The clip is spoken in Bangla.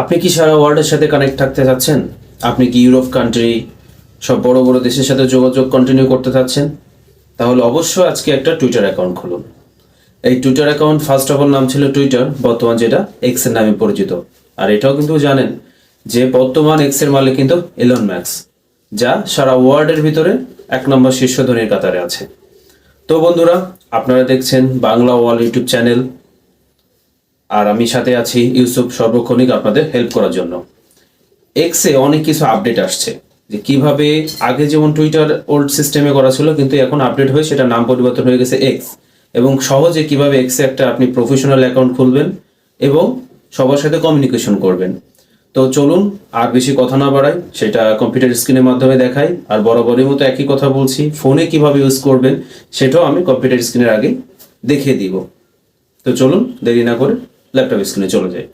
আপনি কি সারা ওয়ার্ল্ডের সাথে কানেক্ট থাকতে চাচ্ছেন? আপনি কি ইউরোপ কান্ট্রি সব বড় বড় দেশের সাথে যোগাযোগ কন্টিনিউ করতে চাচ্ছেন? তাহলে অবশ্যই আজকে একটা টুইটার অ্যাকাউন্ট খুলুন। এই Twitter account first of all নাম ছিল টুইটার বর্তমান যেটা এক্সের নামে পরিচিত। আর এটাও কিন্তু জানেন যে বর্তমান এক্সের মালিক কিন্তু এলন ম্যাক্স যা সারা ওয়ার্ল্ডের ভিতরে এক নম্বর শীর্ষ ধনীর কাতারে আছে। তো বন্ধুরা, আপনারা দেখছেন বাংলা ওয়াল ইউটিউব চ্যানেল। আর আমি সাথে আছি ইউসুফ সর্বক্ষণিক আপনাদের হেল্প করার জন্য। এক্সে অনেক কিছু আপডেট আসছে যে কীভাবে আগে যেমন টুইটার ওল্ড সিস্টেমে করা ছিল, কিন্তু এখন আপডেট হয়ে সেটা নাম পরিবর্তন হয়ে গেছে এক্স এবং সহজে কীভাবে এক্সে একটা আপনি প্রফেশনাল অ্যাকাউন্ট খুলবেন এবং সবার সাথে কমিউনিকেশন করবেন। তো চলুন, আর বেশি কথা না বাড়াই, সেটা কম্পিউটার স্ক্রিনের মাধ্যমে দেখাই, আর বরাবরের মতো একই কথা বলছি ফোনে কীভাবে ইউজ করবেন, সেটাও আমি কম্পিউটার স্ক্রিনের আগে দেখিয়ে দিব। তো চলুন, দেরি না করে ল্যাপটপ স্ক্রিনে চলে যাই